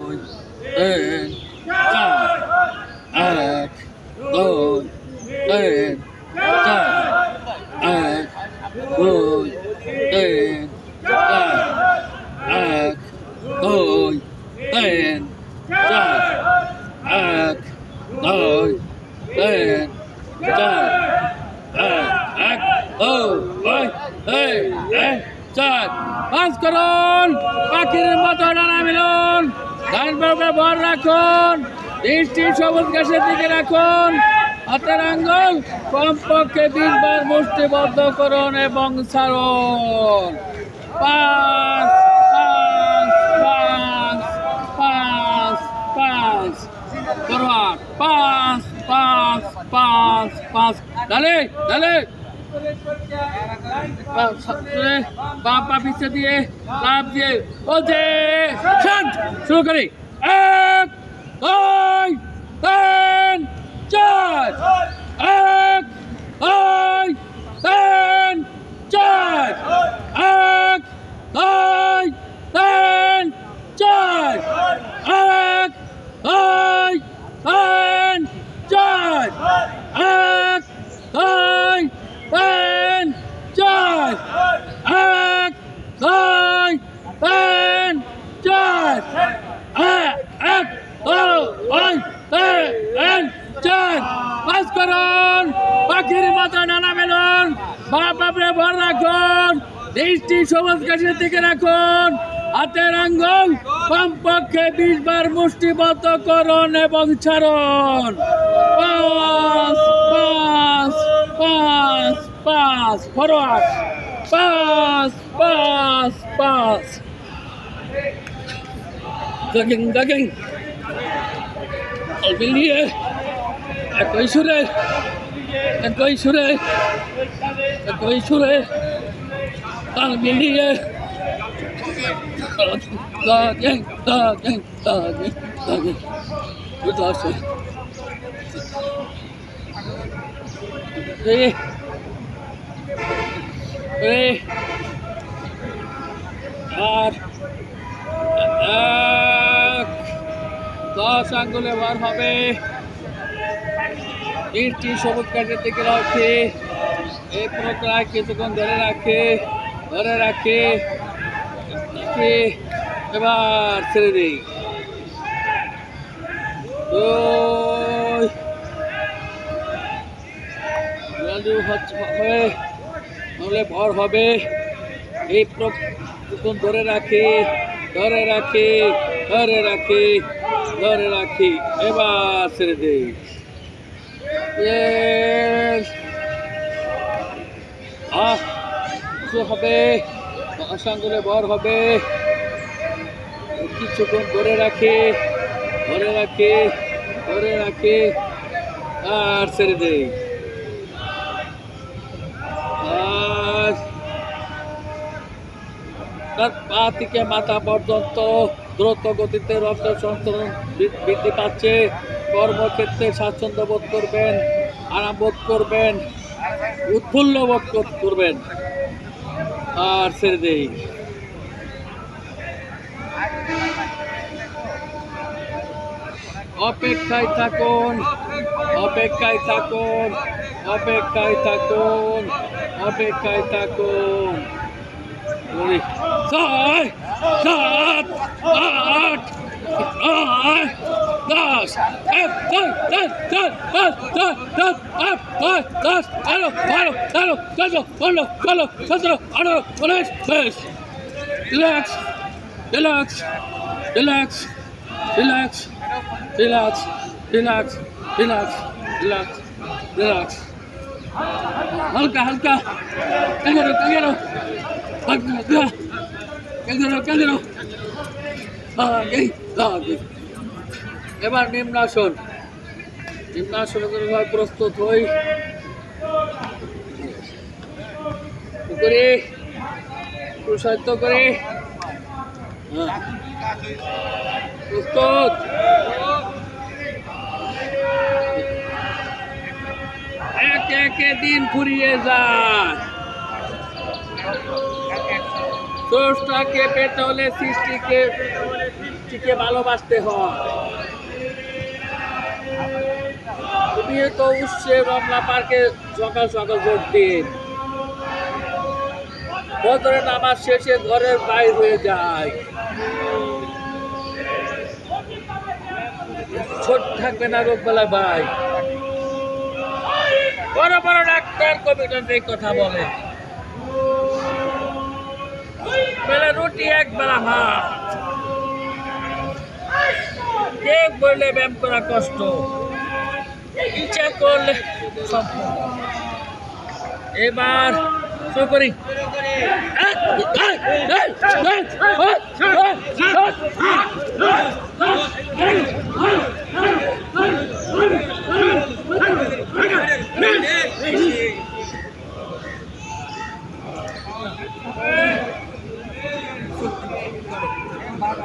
এক দুই তিন চার এক দুই তিন চার এক দুই তিন এক দুই তিন চার এক চার পাঁচ করুন পাখির মতো ডানা মিলুন ডান বাবু ভর রাখুন। দৃষ্টি সবুজ গাছের দিকে রাখুন। হাতের আঙ্গুল কমপক্ষে বিশ মুষ্টিবদ্ধ করুন এবং ছাড়ুন। পাঁচ পাঁচ পাঁচ পাঁচ পাঁচ। পাঁচ পাঁচ পাঁচ পাঁচ। ডালে। বাপ পা পিছিয়ে দিয়ে লাভ দিয়ে বলছে, শান্ত, শুরু করি। এক, দুই, তিন, চার। এক, দুই তিন চার এক দুই তিন চার এক দুই তিন চার এক দুই তিন চার এক দুই তিন চার এক এক দুই তিন চার পাঁচ করুন পাখির মতো নানা মেলুন বাপ বাপরে ভর রাখুন দৃষ্টি সবুজ গাছের দিকে রাখুন। হাতের আঙ্গল কমপক্ষে বিশ বার মুষ্টিবদ্ধ করুন এবং ছাড়ুন। পাঁচ পাঁচ পাঁচ পাঁচ ফরওয়ার্ড পাঁচ পাঁচ পাঁচ দাগিং দাগিং মিলিয়ে একই সুরে একই সুরে একই সুরে। তাল আর এক দশ আঙ্গুলে বার হবে তীরটি সবুজ কাঠের দিকে রাখে এই প্রক্রিয়ায় ধরে রাখে। ধরে রাখে এবার ছেড়ে দিই। হবে নাহলে ভর হবে। এই প্রকৃতন ধরে রাখি ধরে রাখি ধরে রাখি ধরে রাখি, এবার ছেড়ে দিই। আহ। হবে আসাঙ্গুলে ভর হবে। কিছুক্ষণ ধরে রাখে ধরে রাখে ধরে রাখে, আর ছেড়ে দেই। তার পা থেকে মাথা পর্যন্ত দ্রুত গতিতে রক্ত সঞ্চালন বৃদ্ধি পাচ্ছে। কর্মক্ষেত্রে স্বাচ্ছন্দ্য বোধ করবেন, আরাম বোধ করবেন, উৎফুল্ল বোধ করবেন। আর ছেড়ে দেই। অপেক্ষায় থাকুন অপেক্ষায় থাকুন অপেক্ষায় থাকুন অপেক্ষায় থাকুন। ছয়, সাত, আট নয় দশ এক দুই তিন চার পাঁচ ছয় সাত আট নয় দশ এগারো বারো তেরো চোদ্দ পনেরো ষোলো সতেরো আঠারো উনিশ বিশ relax relax relax relax relax relax relax relax relax হালকা হালকা এগারো এগারো হালকা এগারো এগারো আগে আগে এবার নিম্নাসন। নিম্নাসন প্রস্তুত হই। করে? প্রসারিত করে। হ্যাঁ। প্রস্তুত। এক একে দিন ফুরিয়ে যায়। স্রষ্টাকে পেতে হলে সৃষ্টিকে ভালোবাসতে হয়। তুমি তো উৎসে রমনা পার্কে সকাল সকাল যোগ দিন বদরের নামাজ শেষে ঘরের বাইর হয়ে যায়। ছোট থাকবে না রোগ বেলায় ভাই। বড় বড় ডাক্তার কমিটন এই কথা বলে। বেলা রুটি এক বেলা ভাত। কেক বললে ব্যায়াম করা কষ্ট। ইচ্ছা করলে সব এবার শুরু করি